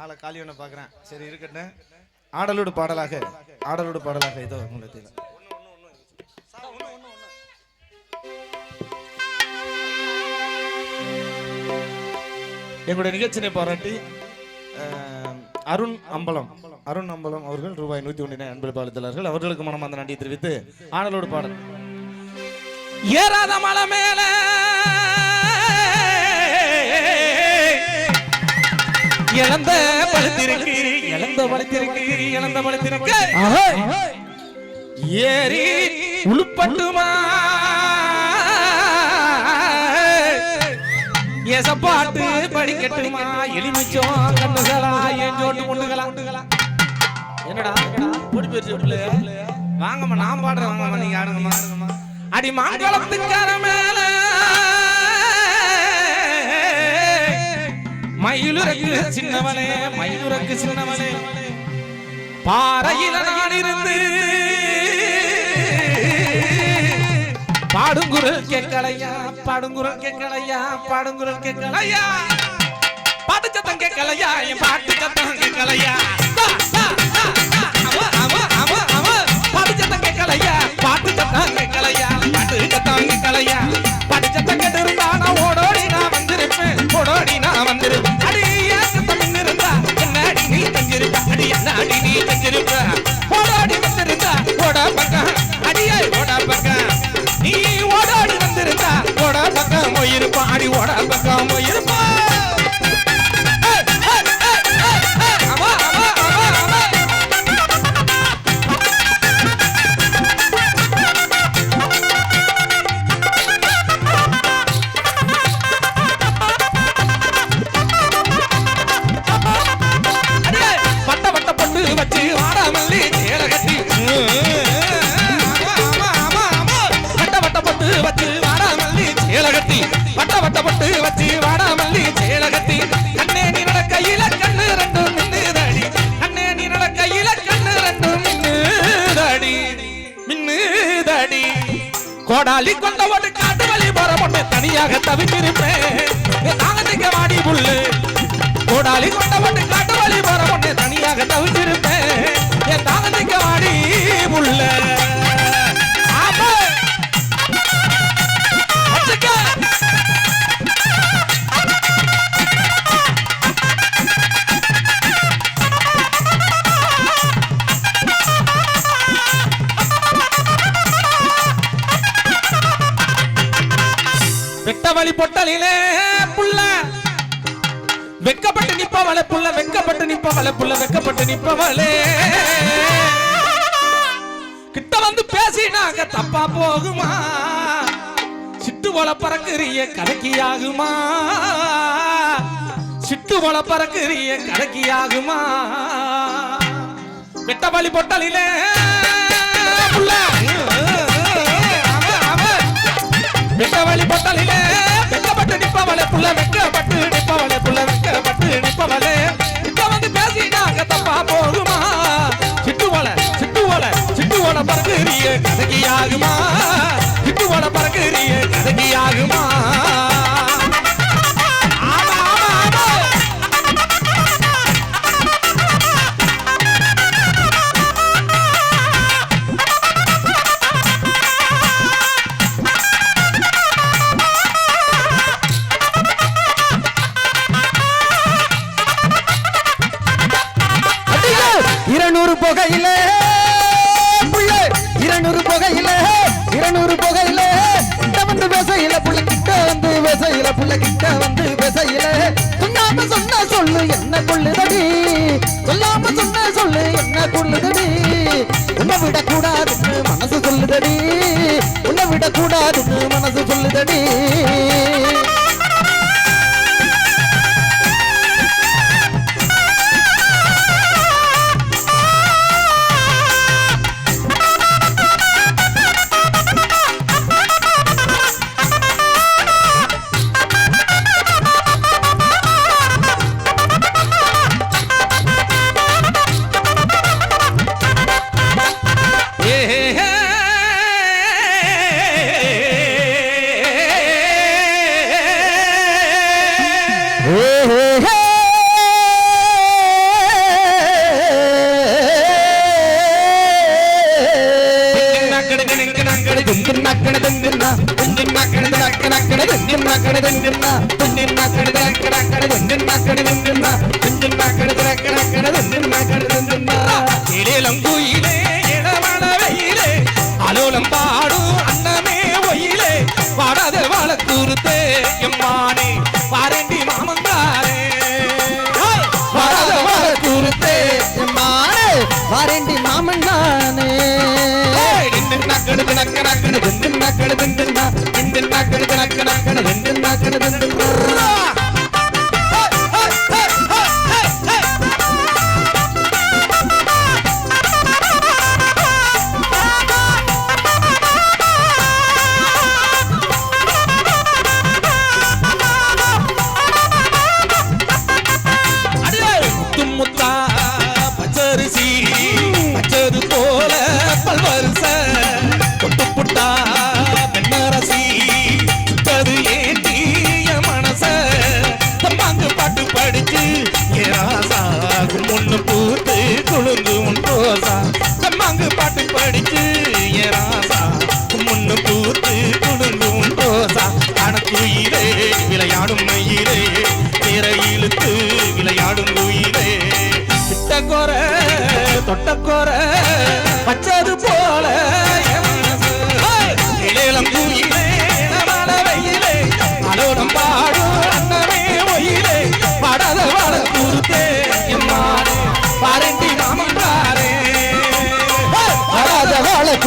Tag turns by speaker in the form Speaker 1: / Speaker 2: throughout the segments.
Speaker 1: ஆளை காலியோட பார்க்குறேன். சரி இருக்கட்டும். ஆடலோடு பாடலாக ஆடலோடு பாடலாக இதோ உங்களுக்கு எங்களுடைய நிகழ்ச்சியை பாராட்டி அருண் அம்பலம் அருண் அம்பலம் அவர்கள் ரூபாய் நூத்தி ஒன்றினை அன்பளிப்பு அளித்துள்ளார்கள் அவர்களுக்கு மனமார்ந்த நன்றியை தெரிவித்து ஆடலோடு பாடல்.
Speaker 2: ஏறாத மலை மேல இழந்த பழுத்திருக்கு இழந்த பழுத்திருக்கு இழந்த பழுத்திருக்கு. ஏறி உளுப்பட்டுமா? எசப்பாட்டு படிக்கட்டுமா? எலிமிச்சோம் கண்ணுகளா என் ஜோட்டு பொண்ணுகளா? என்னடா? போயிருச்சு பிள்ளை.
Speaker 1: வாங்கம்மா நான் பாடுறேன் வாங்கம்மா நீங்க ஆடுங்கம்மா.
Speaker 2: அடி மாங்குளத்துக்கார சின்னவனே மயிலுரக்கு சின்னவனே பாறையில நான் இருந்து பாடுங்குரல் கேட்கலையா பாடுங்குரல் கேட்கலையா பாடுங்குரல் கேட்கலையா? பாட்டு சத்தம் கேட்கலையா என் பாட்டு சத்தம் கேட்கலையா? வட்ட வட்ட பட்டு வச்சு வாடாமல்லி சேலகத்தி கண்ணே நீ கையில கண்ணு ரெண்டும் மின்னுதடி. கண்ணே நீ கையில கண்ணு ரெண்டும் மின்னுதடி. மின்னுதடி. கோடாலி கொண்ட ஒரு காட்டு வழி போற பொண்ணு தனியாக தவித்திருப்பேன். நாங்க வாடி புல்லு. கோடாலி கொண்ட பொண்ணு காட்டு வழி போற பொண்ணு தனியாக தவித்திருப்பேன். என் தாகத்துக்கு வாடி புல்ல. வழி பொட்டலிலே புள்ள. வெக்கப்பட்டு நிப்பவளே புள்ள வெக்கப்பட்டு நிப்பவளே புள்ள வெக்கப்பட்டு நிப்பவளே கிட்ட வந்து பேசினாங்க தப்பா போகுமா? சிட்டு போல பறக்குறிய கடைக்கு ஆகுமா? சிட்டு போல பறக்குறிய கடைக்கு ஆகுமா? வெட்ட வழி பொட்டலிலே புள்ள. வெட்ட வழி பொட்டலிலே வெட்டப்பட்டு நிப்பவளே புள்ள வெட்டப்பட்டு நிப்பவளே புள்ள வெட்டப்பட்டு நிப்பவளே. இப்ப வந்து பேசினாங்க தப்பா போகுமா? சிட்டுவளை சிட்டுவளை சிட்டுவளை பறக்குறிய கதகி ஆகுமா
Speaker 3: இருநூறு புகையில வந்து விசையில புள்ள கிட்ட வந்து விசையில புள்ள கிட்ட வந்து விசையில. சொல்லாம சொன்ன சொல்லு என்ன கொள்ளுதடி? சொல்லாம சொன்ன சொல்லு என்ன கொள்ளுதடி? உன்னை விட கூடாதுன்னு மனசு சொல்லுதடி. உன்னை விட கூடாதுன்னு மனசு சொல்லுதடி. தின்தின்னாக்கண தின்தின்னா தின்தின்னாக்கண தினக்கணக்கண தின்தின்னாக்கண தின்தின்னா தின்தின்னாக்கண தினக்கணக்கண தின்தின்னாக்கண தின்தின்னா தின்தின்னாக்கண தினக்கணக்கண தின்தின்னாக்கண தின்தின்னா
Speaker 2: இளங்குயிலே இளமண வெயிலே அலோலம் பாடும் அன்னமே ஒயிலே வாடாத வாழக்கூறுத்தே எம்மானே
Speaker 3: தினக்கணக்கண தின்தின்னாக்கண தின்தின்னா தின்தின்னாக்கண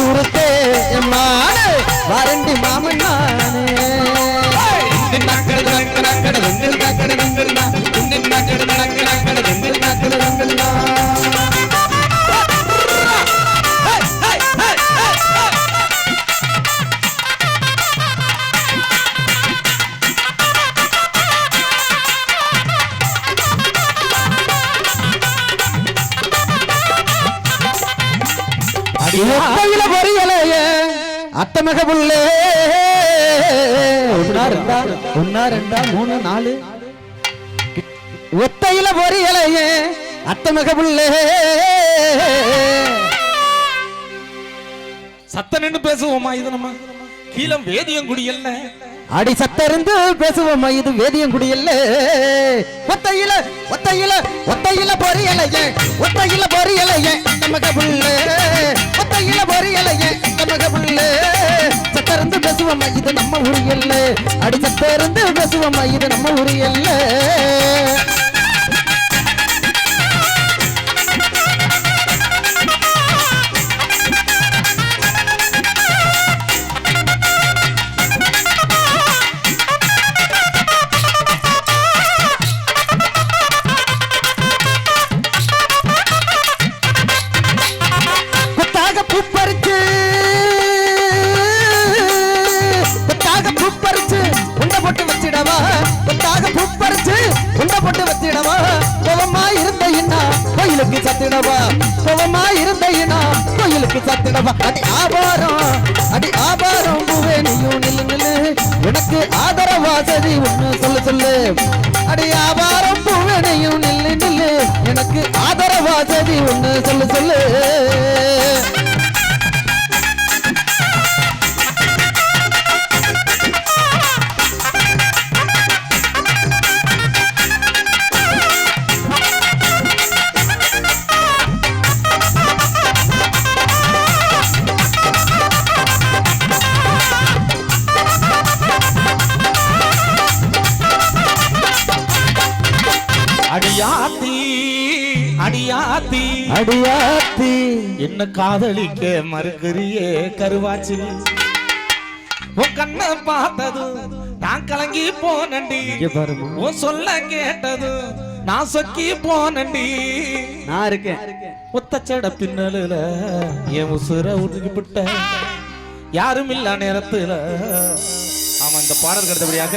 Speaker 2: கூறுத்தே எம்மானே பாரண்டி மாமன் நானே நக்கடு
Speaker 3: நக்கடு நக்கடு கூறுத்தே மானே வாரண்டி பொரியலையே அத்தமக புள்ளே ஒன்னா ரெண்டா? ஒன்னா ரெண்டா? மூணு நாலு? ஒத்தையில பொரியலையே அத்தமக புள்ளே
Speaker 2: சத்த நின்று பேசுவோமா இது நம்ம? கீழம் வேதியங்குடி என்ன?
Speaker 3: அடி சத்தருந்து பேசுவோம்? இது வேதியம் குடியல்ல ஒத்தையில ஒத்தையில ஒத்தையில பொரியலையே ஒத்தையில பொரியலையே நமக புள்ளே. ஒத்தையில பொரியலையே நமக புள்ளே. சத்தருந்து பேசுவோம்? இது நம்ம உரியல்ல அடி சத்தருந்து பேசுவோம்? இது நம்ம உரியல்ல கோயிலுக்கு சத்திடவா கோவமா இருந்தையினா கோயிலுக்கு சத்திடவா அடி ஆபாரம் அடி ஆபாரம். பூவே நீயும் நில்லு நில்லு. எனக்கு ஆதரவா சரி ஒண்ணு சொல்லு சொல்லு. அடி ஆபாரம் பூவே நீயும் நில்லு நில்லு. எனக்கு ஆதரவா சரி ஒண்ணு சொல்லு சொல்லு.
Speaker 2: அடியாத்தி. என்ன காதலிக்க மறுக்கிறியே கருவாச்சி? உன் கண்ணை பார்த்தது நான் கலங்கி போனண்டி உன் சொல்ல கேட்டது நான் சொக்கி போனண்டி
Speaker 3: நான் இருக்கேன்.
Speaker 2: ஒத்தச்சட பின்னலுல என் உசுர உருகிவிட்ட யாரும் இல்ல நேரத்துல. ஆமா இந்த பாடல் அடுத்தபடியாக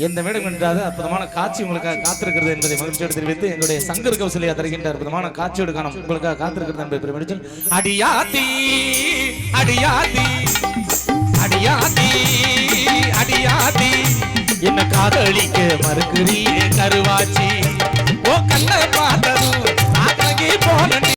Speaker 2: எந்த மேடம் என்றாத அற்புதமான காட்சி உங்களுக்காக காத்திருக்கிறது என்பதை மகிழ்ச்சியோடு தெரிவித்து எங்களுடைய சங்கர் கௌசல்யா தருகின்ற அற்புதமான காட்சியோடு காணும் உங்களுக்காக காத்திருக்கிறது என்பதை பெருமிடிச்சு அடியாதி அடியாத்தி அடியாத்தி அடியாதி என்ன காதலிக்க மறுக்கிறீ கருவாச்சி? ஓ கண்ணை பார்த்ததும் போன